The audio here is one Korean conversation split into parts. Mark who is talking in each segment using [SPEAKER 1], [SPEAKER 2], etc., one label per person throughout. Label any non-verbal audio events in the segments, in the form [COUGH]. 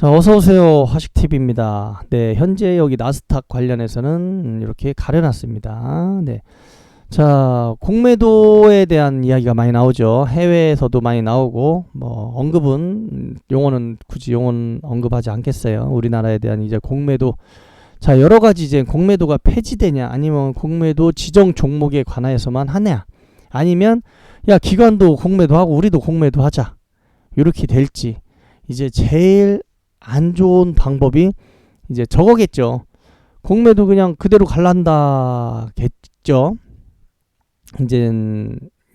[SPEAKER 1] 자, 어서 오세요. 화식 TV입니다. 네, 현재 여기 나스닥 관련해서는 이렇게 가려놨습니다. 네. 자, 공매도에 대한 이야기가 많이 나오죠. 해외에서도 많이 나오고 뭐 언급은 용어는 굳이 용어는 언급하지 않겠어요. 우리나라에 대한 이제 공매도 자, 여러 가지 이제 공매도가 폐지되냐 아니면 공매도 지정 종목에 관하여서만 하냐 아니면 야, 기관도 공매도 하고 우리도 공매도 하자. 이렇게 될지 이제 제일 안 좋은 방법이 이제 저거겠죠. 공매도 그냥 그대로 갈란다겠죠. 이제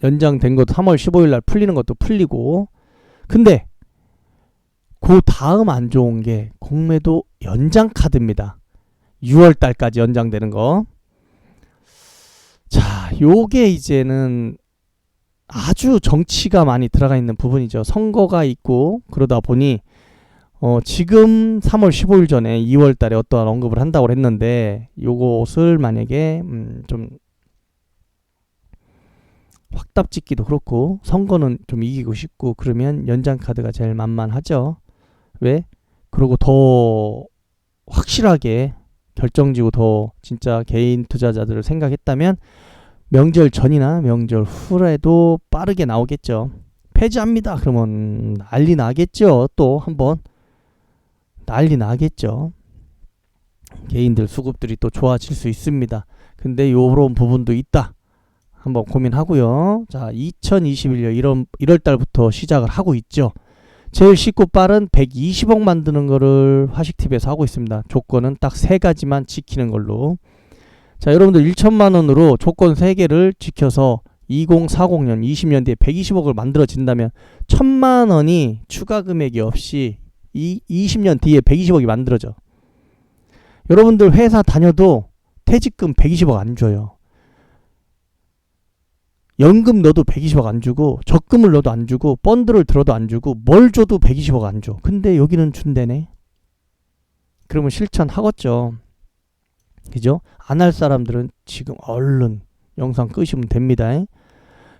[SPEAKER 1] 연장된 것도 3월 15일 날 풀리는 것도 풀리고 근데 그 다음 안 좋은 게 공매도 연장 카드입니다. 6월 달까지 연장되는 거. 자, 요게 이제는 아주 정치가 많이 들어가 있는 부분이죠. 선거가 있고 그러다 보니 어, 지금 3월 15일 전에 2월 달에 어떠한 언급을 한다고 했는데 요것을 만약에 음, 좀 확답 짓기도 그렇고 선거는 좀 이기고 싶고 그러면 연장 카드가 제일 만만하죠. 왜? 그리고 더 확실하게 결정지고 더 진짜 개인 투자자들을 생각했다면 명절 전이나 명절 후에도 빠르게 나오겠죠. 폐지합니다. 그러면 난리 나겠죠. 또 한번 난리 나겠죠. 개인들 수급들이 또 좋아질 수 있습니다. 근데 요런 부분도 있다. 한번 고민하고요. 자, 2021년 1월, 1월 달부터 시작을 하고 있죠. 제일 쉽고 빠른 120억 만드는 거를 화식TV에서 하고 있습니다. 조건은 딱 세 가지만 지키는 걸로. 자, 여러분들 1천만 원으로 조건 3개를 지켜서 2040년, 20년 뒤에 120억을 만들어진다면 1천만 원이 추가 금액이 없이 이 20년 뒤에 120억이 만들어져. 여러분들 회사 다녀도 퇴직금 120억 안 줘요. 연금 넣어도 120억 안 주고 적금을 넣어도 안 주고 펀드를 들어도 안 주고 뭘 줘도 120억 안 줘. 근데 여기는 준대네. 그러면 실천하겠죠. 그죠? 안 할 사람들은 지금 얼른 영상 끄시면 됩니다.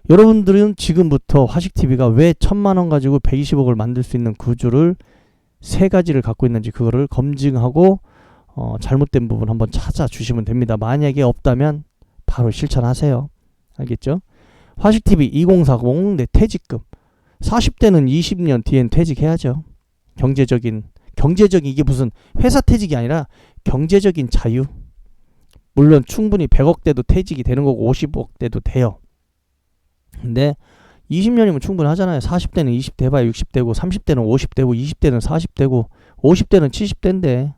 [SPEAKER 1] 여러분들은 지금부터 화식TV가 왜 천만 원 가지고 120억을 만들 수 있는 구조를 세 가지를 갖고 있는지 그거를 검증하고 어, 잘못된 부분 한번 찾아주시면 됩니다. 만약에 없다면 바로 실천하세요. 알겠죠? 화식TV 2040 내 퇴직금 40대는 20년 뒤엔 퇴직해야죠. 경제적인 경제적인 이게 무슨 회사 퇴직이 아니라 경제적인 자유. 물론 충분히 100억대도 퇴직이 되는 거고 50억대도 돼요. 근데 20년이면 충분하잖아요. 40대는 20대 봐야 60대고 30대는 50대고 20대는 40대고 50대는 70대인데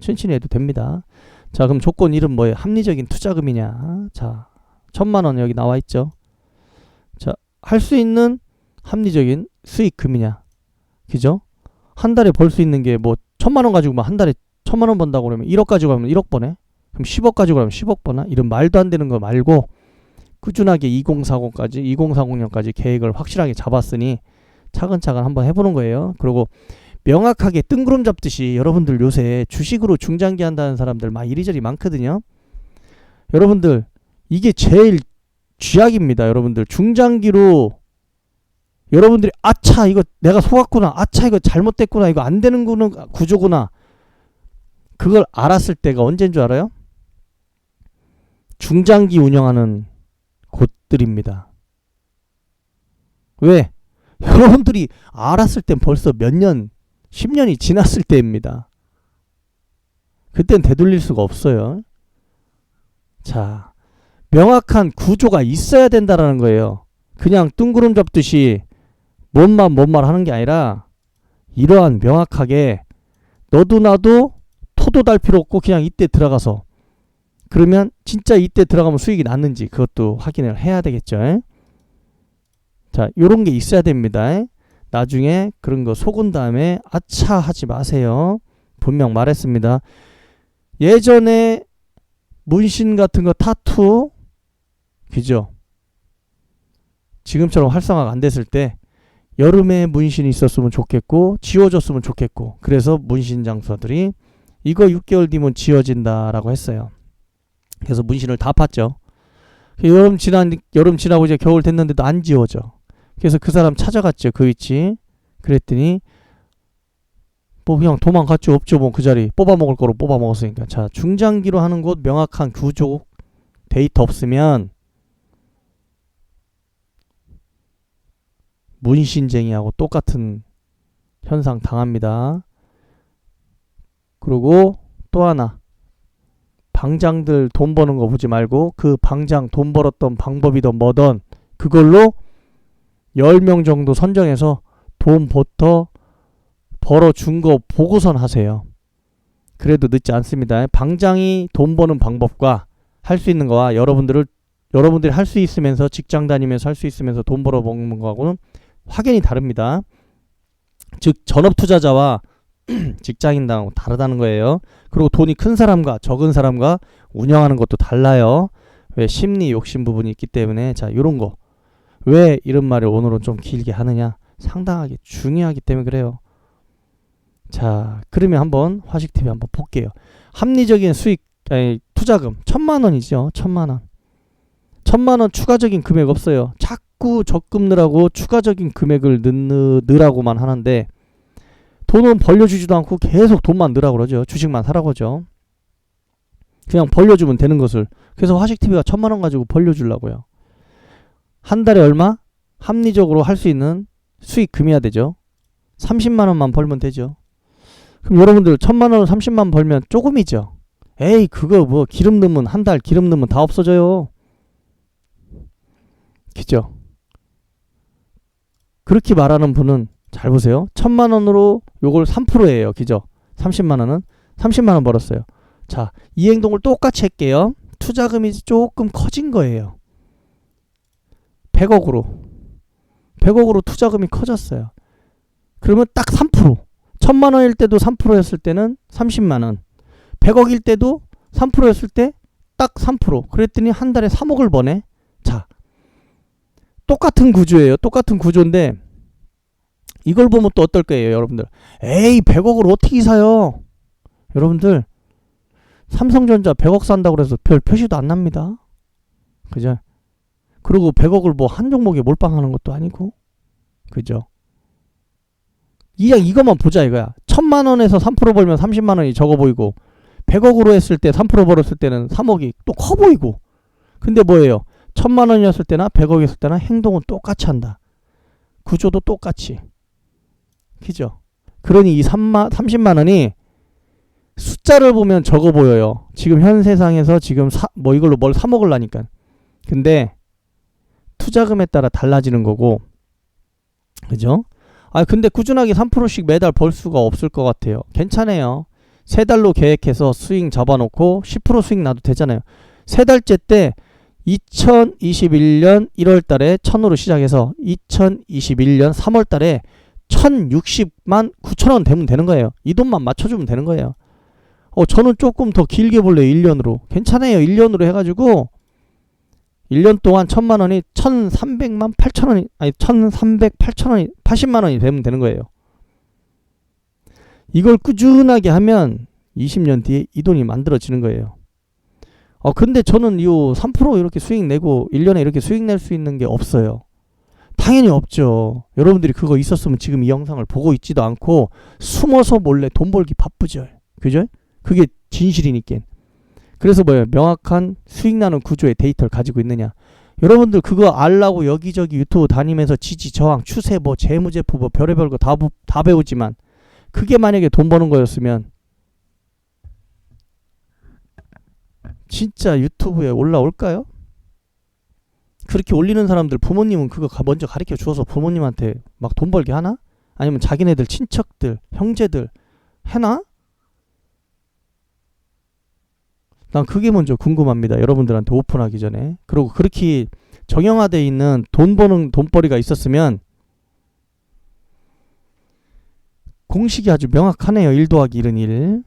[SPEAKER 1] 천천히 해도 됩니다. 자 그럼 조건 이름 뭐예요? 합리적인 투자금이냐? 자 천만 원 여기 나와 있죠. 자 할 수 있는 합리적인 수익금이냐? 그죠? 한 달에 벌 수 있는 게 뭐 천만 원 가지고 한 달에 천만 원 번다고 그러면 1억 가지고 하면 1억 버네. 그럼 10억 가지고 하면 10억 버나? 이런 말도 안 되는 거 말고 꾸준하게 2040까지 2040년까지 계획을 확실하게 잡았으니 차근차근 한번 해보는 거예요. 그리고 명확하게 뜬구름 잡듯이 여러분들 요새 주식으로 중장기 한다는 사람들 막 이리저리 많거든요. 여러분들 이게 제일 쥐약입니다. 여러분들 중장기로 여러분들이 아차 이거 내가 속았구나 아차 이거 잘못됐구나 이거 안 되는 구조구나 그걸 알았을 때가 언제인 줄 알아요? 중장기 운영하는 곳들입니다. 왜? [LAUGHS] 여러분들이 알았을 땐 벌써 몇 년, 10년이 지났을 때입니다. 그땐 되돌릴 수가 없어요. 자, 명확한 구조가 있어야 된다라는 거예요. 그냥 뜬구름 잡듯이 뭔말 뭔말 하는 게 아니라 이러한 명확하게 너도 나도 토도 달 필요 없고 그냥 이때 들어가서 그러면 진짜 이때 들어가면 수익이 났는지 그것도 확인을 해야 되겠죠. 자, 요런 게 있어야 됩니다. 나중에 그런 거 속은 다음에 아차 하지 마세요. 분명 말했습니다. 예전에 문신 같은 거 타투 그죠? 지금처럼 활성화가 안 됐을 때 여름에 문신이 있었으면 좋겠고 지워졌으면 좋겠고 그래서 문신 장소들이 이거 6개월 뒤면 지워진다라고 했어요. 그래서 문신을 다 팠죠. 여름 지난 여름 지나고 이제 겨울 됐는데도 안 지워져. 그래서 그 사람 찾아갔죠 그 위치. 그랬더니 뭐 그냥 도망갔죠 없죠 뭐 그 자리 뽑아 먹을 거로 뽑아 먹었으니까 자 중장기로 하는 곳 명확한 구조 데이터 없으면 문신쟁이하고 똑같은 현상 당합니다. 그리고 또 하나 방장들 돈 버는 거 보지 말고 그 방장 돈 벌었던 방법이든 뭐든 그걸로 10명 정도 선정해서 돈 버터 벌어준 거 보고선 하세요. 그래도 늦지 않습니다. 방장이 돈 버는 방법과 할 수 있는 거와 여러분들을 여러분들이 할 수 있으면서 직장 다니면서 할 수 있으면서 돈 벌어 먹는 거하고는 확연히 다릅니다. 즉 전업 투자자와 [CLEARS THROAT] 직장인당하고 다르다는 거예요. 그리고 돈이 큰 사람과 적은 사람과 운영하는 것도 달라요. 왜 심리 욕심 부분이 있기 때문에 자 이런 거 왜 이런 말을 오늘은 좀 길게 하느냐 상당하게 중요하기 때문에 그래요. 자 그러면 한번 화식 TV 한번 볼게요. 합리적인 수익 아니, 투자금 천만 원이죠. 천만 원. 천만 원 추가적인 금액 없어요. 자꾸 적금 넣으라고 추가적인 금액을 넣, 넣으라고만 하는데 돈은 벌려주지도 않고 계속 돈만 넣으라고 그러죠. 주식만 사라고 하죠. 그냥 벌려주면 되는 것을. 그래서 화식TV가 천만 원 가지고 벌려주려고요. 한 달에 얼마? 합리적으로 할 수 있는 수익 금이야 되죠. 30만 원만 벌면 되죠. 그럼 여러분들 천만 원 30만 벌면 조금이죠. 에이 그거 뭐 기름 넣으면 한 달 기름 넣으면 다 없어져요. 그죠? 그렇게 말하는 분은 잘 보세요. 천만 원으로 요걸 3%예요. 그죠? 30만 원은 30만 원 벌었어요. 자, 이 행동을 똑같이 할게요. 투자금이 조금 커진 거예요. 100억으로. 100억으로 투자금이 커졌어요. 그러면 딱 3%. 천만 원일 때도 3%였을 때는 30만 원. 100억일 때도 3%였을 때 딱 3%. 그랬더니 한 달에 3억을 버네. 자. 똑같은 구조예요. 똑같은 구조인데 이걸 보면 또 어떨 거예요, 여러분들? 에이, 100억을 어떻게 사요? 여러분들 삼성전자 100억 산다고 그래서 별 표시도 안 납니다. 그죠? 그리고 100억을 뭐 한 종목에 몰빵하는 것도 아니고. 그죠? 그냥 이것만 보자 이거야. 천만 원에서 3% 벌면 30만 원이 적어 보이고 100억으로 했을 때 3% 벌었을 때는 3억이 또 커 보이고. 근데 뭐예요? 천만 원이었을 때나 100억이었을 때나 행동은 똑같이 한다. 구조도 똑같이. 그죠? 그러니 이 3만, 30만 원이 숫자를 보면 적어 보여요. 지금 현 세상에서 지금 사, 뭐 이걸로 뭘 사 먹으려니까. 근데 투자금에 따라 달라지는 거고. 그죠? 아, 근데 꾸준하게 3%씩 매달 벌 수가 없을 것 같아요. 괜찮아요. 세 달로 계획해서 수익 잡아놓고 10% 수익 나도 되잖아요. 세 달째 때 2021년 1월 달에 1000으로 시작해서 2021년 3월 달에 1060만 9천원 되면 되는 거예요. 이 돈만 맞춰주면 되는 거예요. 어, 저는 조금 더 길게 볼래요. 1년으로. 괜찮아요. 1년으로 해가지고 1년 동안 1000만 원이 1300만 8천 원이 아니 1300 8천 원이 80만 원이 되면 되는 거예요. 이걸 꾸준하게 하면 20년 뒤에 이 돈이 만들어지는 거예요. 어 근데 저는 이3% 이렇게 수익 내고 1년에 이렇게 수익 낼 수 있는 게 없어요. 당연히 없죠. 여러분들이 그거 있었으면 지금 이 영상을 보고 있지도 않고 숨어서 몰래 돈 벌기 바쁘죠. 그죠? 그게 진실이니까. 그래서 뭐예요? 명확한 수익 나는 구조의 데이터를 가지고 있느냐. 여러분들 그거 알라고 여기저기 유튜브 다니면서 지지 저항 추세 뭐 재무제표 뭐 별의별 거다 다 배우지만 그게 만약에 돈 버는 거였으면 진짜 유튜브에 올라올까요? 그렇게 올리는 사람들 부모님은 그거 먼저 가르쳐 주어서 부모님한테 막 돈 벌게 하나? 아니면 자기네들 친척들, 형제들 해나? 난 그게 먼저 궁금합니다. 여러분들한테 오픈하기 전에. 그리고 그렇게 정형화돼 있는 돈 버는 돈벌이가 있었으면 공식이 아주 명확하네요. 1 더하기 1은 1.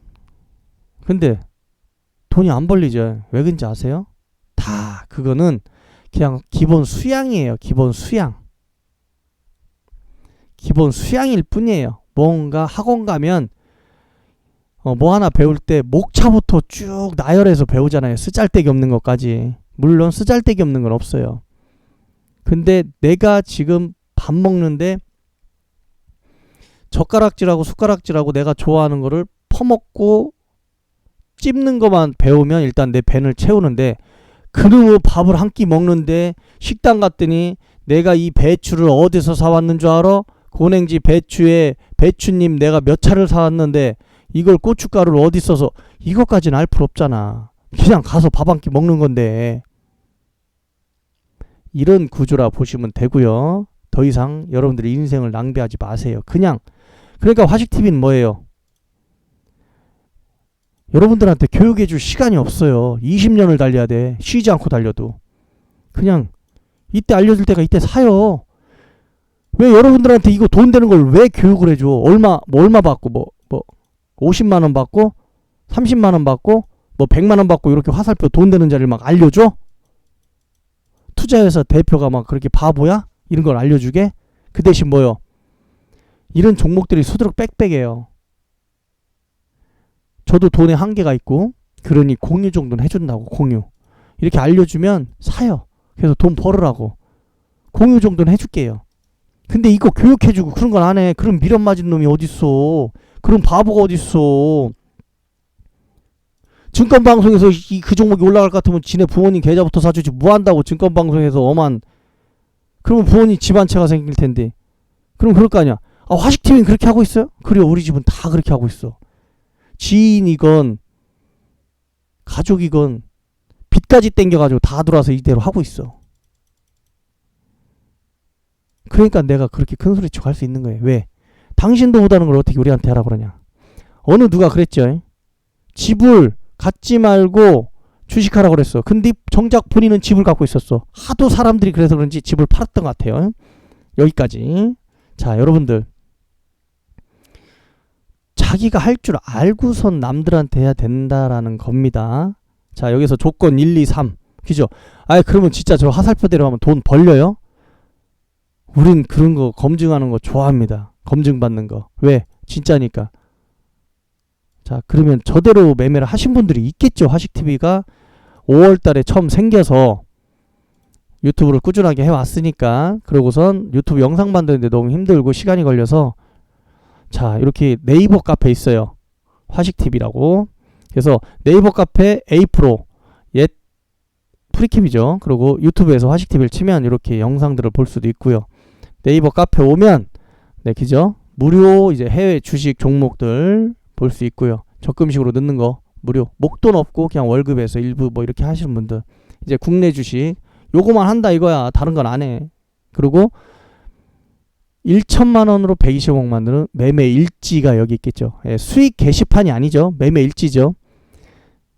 [SPEAKER 1] 근데 돈이 안 벌리죠. 왜 그런지 아세요? 다 그거는 그냥 기본 수양이에요. 기본 수양. 기본 수양일 뿐이에요. 뭔가 학원 가면 어, 뭐 하나 배울 때 목차부터 쭉 나열해서 배우잖아요. 쓰잘데기 없는 것까지. 물론 쓰잘데기 없는 건 없어요. 근데 내가 지금 밥 먹는데 젓가락질하고 숟가락질하고 내가 좋아하는 거를 퍼먹고 찝는 것만 배우면 일단 내 배를 채우는데 그놈의 밥을 한 끼 먹는데 식당 갔더니 내가 이 배추를 어디서 사왔는 줄 알아? 고냉지 배추에 배추님 내가 몇 차를 사왔는데 이걸 고춧가루를 어디 써서 이것까지는 알 필요 없잖아. 그냥 가서 밥 한 끼 먹는 건데 이런 구조라 보시면 되고요. 더 이상 여러분들의 인생을 낭비하지 마세요. 그냥 그러니까 화식 TV는 뭐예요? 여러분들한테 교육해 줄 시간이 없어요. 20년을 달려야 돼. 쉬지 않고 달려도. 그냥 이때 알려줄 때가 이때 사요. 왜 여러분들한테 이거 돈 되는 걸 왜 교육을 해줘? 얼마 뭐 얼마 받고 뭐 뭐 50만 원 받고 30만 원 받고 뭐 100만 원 받고 이렇게 화살표 돈 되는 자리를 막 알려줘? 투자회사 대표가 막 그렇게 바보야? 이런 걸 알려주게? 그 대신 뭐요? 이런 종목들이 수두룩 빽빽해요. 저도 돈에 한계가 있고 그러니 공유 정도는 해준다고 공유 이렇게 알려주면 사요. 그래서 돈 벌으라고 공유 정도는 해줄게요. 근데 이거 교육해주고 그런 건 안 해. 그런 미련 맞은 놈이 어딨어. 그런 바보가 어딨어. 증권방송에서 이, 그 종목이 올라갈 것 같으면 지네 부모님 계좌부터 사주지 뭐 한다고 증권방송에서 엄한 그러면 부모님 집한 채가 생길 텐데 그럼 그럴 거 아니야 아 화식TV는 그렇게 하고 있어요? 그래 우리 집은 다 그렇게 하고 있어 지인이건 가족이건 빚까지 땡겨가지고 다 들어와서 이대로 하고 있어 그러니까 내가 그렇게 큰 소리 치고 할 수 있는 거예요 왜? 당신도 못하는 걸 어떻게 우리한테 하라 그러냐 어느 누가 그랬죠 집을 갖지 말고 주식하라고 그랬어. 근데 정작 본인은 집을 갖고 있었어. 하도 사람들이 그래서 그런지 집을 팔았던 것 같아요. 여기까지. 자, 여러분들. 자기가 할 줄 알고선 남들한테 해야 된다라는 겁니다. 자, 여기서 조건 1, 2, 3. 그죠? 아, 그러면 진짜 저 화살표대로 하면 돈 벌려요? 우린 그런 거 검증하는 거 좋아합니다. 검증받는 거. 왜? 진짜니까. 자, 그러면 저대로 매매를 하신 분들이 있겠죠. 화식TV가 5월 달에 처음 생겨서 유튜브를 꾸준하게 해왔으니까. 그러고선 유튜브 영상 만드는데 너무 힘들고 시간이 걸려서 자, 이렇게 네이버 카페 있어요. 화식TV라고. 그래서 네이버 카페 A프로 옛 프리캡이죠. 그리고 유튜브에서 화식TV를 치면 이렇게 영상들을 볼 수도 있고요. 네이버 카페 오면 네, 그죠? 무료 이제 해외 주식 종목들 볼 수 있고요. 적금식으로 넣는 거 무료. 목돈 없고 그냥 월급에서 일부 뭐 이렇게 하시는 분들 이제 국내 주식 요거만 한다 이거야. 다른 건 안 해. 그리고 1천만 원으로 120억 만드는 매매 일지가 여기 있겠죠. 예, 수익 게시판이 아니죠. 매매 일지죠.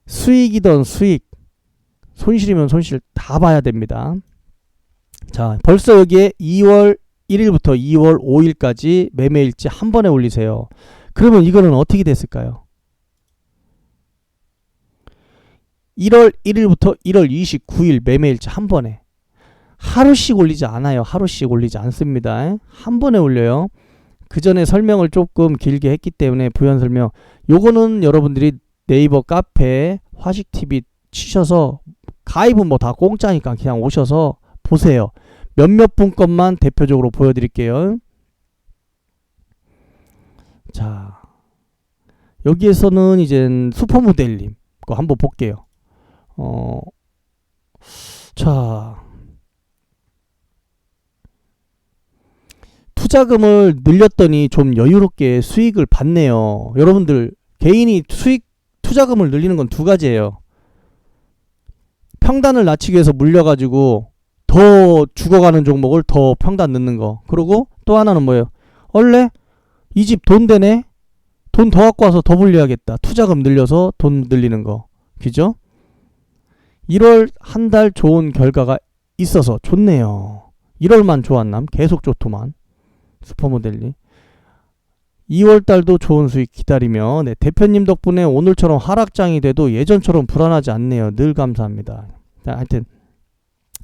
[SPEAKER 1] 수익이던 수익, 손실이면 손실 다 봐야 됩니다. 자, 벌써 여기에 2월 1일부터 2월 5일까지 매매 일지 한 번에 올리세요. 그러면 이거는 어떻게 됐을까요? 1월 1일부터 1월 29일 매매일치 한 번에 하루씩 올리지 않아요. 하루씩 올리지 않습니다. 한 번에 올려요. 그 전에 설명을 조금 길게 했기 때문에 부연 설명. 요거는 여러분들이 네이버 카페 화식 TV 치셔서 가입은 뭐 다 공짜니까 그냥 오셔서 보세요. 몇몇 분 것만 대표적으로 보여드릴게요. 자, 여기에서는 이제 슈퍼모델님 거 한번 볼게요. 어, 자, 투자금을 늘렸더니 좀 여유롭게 수익을 받네요. 여러분들 개인이 수익 투자금을 늘리는 건 두 가지예요. 평단을 낮추기 위해서 물려가지고 더 죽어가는 종목을 더 평단 넣는 거. 그리고 또 하나는 뭐예요? 원래 이 집 돈 되네? 돈 더 갖고 와서 더 불려야겠다. 투자금 늘려서 돈 늘리는 거. 그죠? 1월 한 달 좋은 결과가 있어서 좋네요. 1월만 좋았남? 계속 좋더만. 슈퍼모델리. 2월 달도 좋은 수익 기다리며 네, 대표님 덕분에 오늘처럼 하락장이 돼도 예전처럼 불안하지 않네요. 늘 감사합니다. 자, 하여튼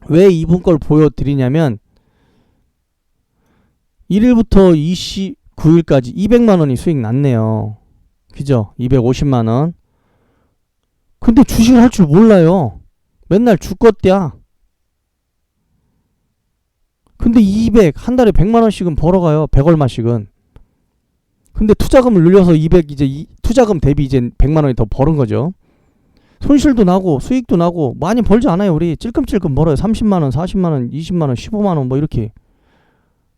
[SPEAKER 1] 왜 이분 걸 보여드리냐면 1일부터 29일까지 200만 원이 수익 났네요. 그죠? 250만 원. 근데 주식을 할 줄 몰라요. 맨날 죽것대야. 근데 200, 한 달에 100만 원씩은 벌어가요. 100 얼마씩은. 근데 투자금을 늘려서 200 이제 이, 투자금 대비 이제 100만 원이 더 벌은 거죠. 손실도 나고 수익도 나고 많이 벌지 않아요. 우리 찔끔찔끔 벌어요. 30만 원, 40만 원, 20만 원, 15만 원 뭐 이렇게.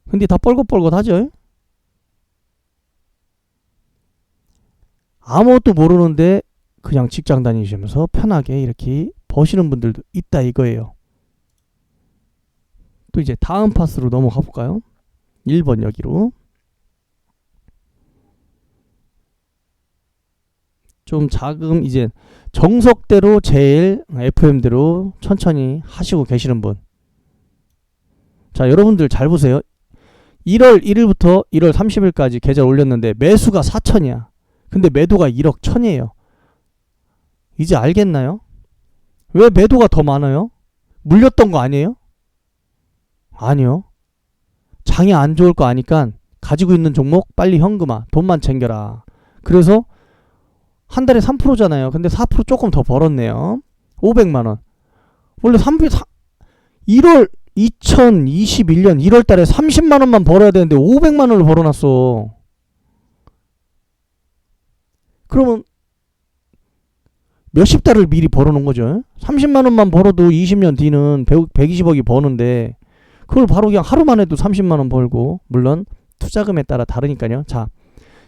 [SPEAKER 1] 근데 다 뻘겋뻘겋하죠. 아무것도 모르는데 그냥 직장 다니시면서 편하게 이렇게 버시는 분들도 있다 이거예요. 또 이제 다음 파스로 넘어가 볼까요? 1번 여기로. 좀 자금 이제 정석대로 제일 FM대로 천천히 하시고 계시는 분. 자, 여러분들 잘 보세요. 1월 1일부터 1월 30일까지 계좌 올렸는데 매수가 4천이야. 근데 매도가 1억 1천이에요. 이제 알겠나요? 왜 매도가 더 많아요? 물렸던 거 아니에요? 아니요. 장이 안 좋을 거 아니까 가지고 있는 종목 빨리 현금화, 돈만 챙겨라. 그래서 한 달에 3%잖아요. 근데 4% 조금 더 벌었네요. 500만 원. 원래 3, 1월 2021년 1월 달에 30만 원만 벌어야 되는데 500만 원을 벌어놨어. 그러면 몇십 달을 미리 벌어놓은 거죠. 30만 원만 벌어도 20년 뒤는 100, 120억이 버는데 그걸 바로 그냥 하루만 해도 30만 원 벌고 물론 투자금에 따라 다르니까요. 자,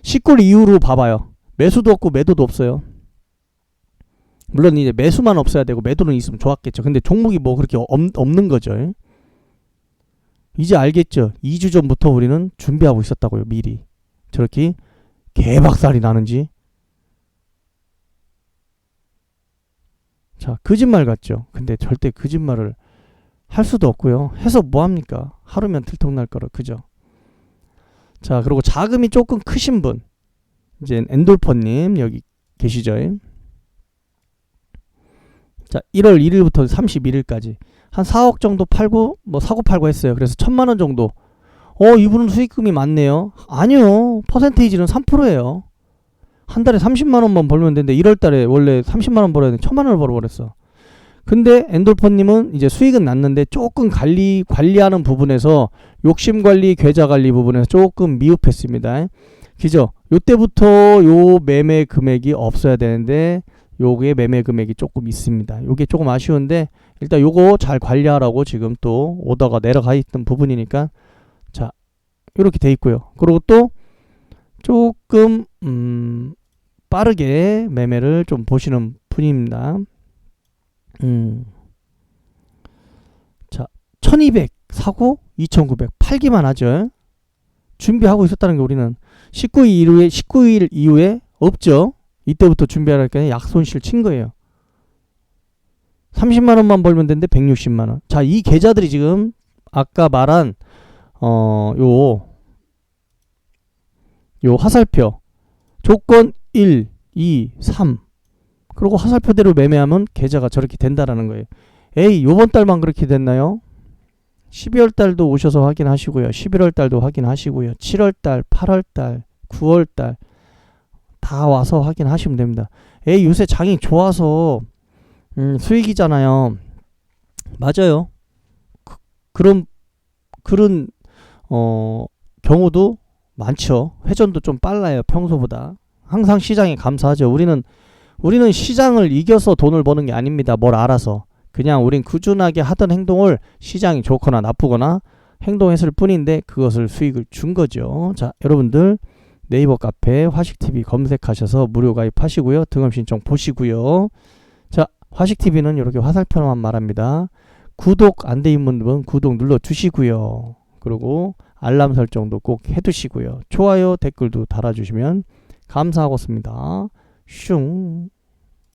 [SPEAKER 1] 19일 이후로 봐봐요. 매수도 없고 매도도 없어요. 물론 이제 매수만 없어야 되고 매도는 있으면 좋았겠죠. 근데 종목이 뭐 그렇게 없, 없는 거죠. 이제 알겠죠. 2주 전부터 우리는 준비하고 있었다고요. 미리. 저렇게 개박살이 나는지. 자, 거짓말 같죠. 근데 절대 거짓말을 할 수도 없고요. 해서 뭐 합니까? 하루면 들통날 거라. 그죠? 자, 그리고 자금이 조금 크신 분. 이제 엔돌퍼님 여기 계시죠? 자, 1월 1일부터 31일까지 한 4억 정도 팔고 뭐 사고 팔고 했어요. 그래서 천만 원 정도. 어, 이분은 수익금이 많네요. 아니요. 퍼센테이지는 3%예요. 한 달에 30만 원만 벌면 되는데 1월 달에 원래 30만 원 벌어야 되는데 천만 원을 벌어버렸어. 근데 엔돌퍼님은 이제 수익은 났는데 조금 관리 관리하는 부분에서 욕심 관리, 계좌 관리 부분에서 조금 미흡했습니다. 그죠? 요때부터 요 매매 금액이 없어야 되는데 요게 매매 금액이 조금 있습니다. 요게 조금 아쉬운데 일단 요거 잘 관리하라고 지금 또 오더가 내려가 있던 부분이니까 자 이렇게 돼 있고요. 그리고 또 조금 음 빠르게 매매를 좀 보시는 분입니다. 음. 자, 1200 사고 2900 팔기만 하죠. 준비하고 있었다는 게 우리는 19일 이후에 19일 이후에 없죠. 이때부터 준비하라니까 약손실 친 거예요. 30만 원만 벌면 되는데 160만 원. 자, 이 계좌들이 지금 아까 말한 어요 요 화살표 조건 1, 2, 3 그리고 화살표대로 매매하면 계좌가 저렇게 된다라는 거예요. 에이, 요번 달만 그렇게 됐나요? 12월 달도 오셔서 확인하시고요. 11월 달도 확인하시고요. 7월 달, 8월 달, 9월 달 다 와서 확인하시면 됩니다. 에이, 요새 장이 좋아서 음, 수익이잖아요. 맞아요. 그, 그런 그런 어 경우도 많죠. 회전도 좀 빨라요. 평소보다. 항상 시장에 감사하죠. 우리는 우리는 시장을 이겨서 돈을 버는 게 아닙니다. 뭘 알아서. 그냥 우린 꾸준하게 하던 행동을 시장이 좋거나 나쁘거나 행동했을 뿐인데 그것을 수익을 준 거죠. 자, 여러분들 네이버 카페 화식TV 검색하셔서 무료 가입하시고요. 등업 신청 보시고요. 자, 화식TV는 이렇게 화살표만 말합니다. 구독 안 돼 있는 분 구독 눌러 주시고요. 그리고 알람 설정도 꼭 해두시고요. 좋아요, 댓글도 달아주시면 감사하겠습니다. 熊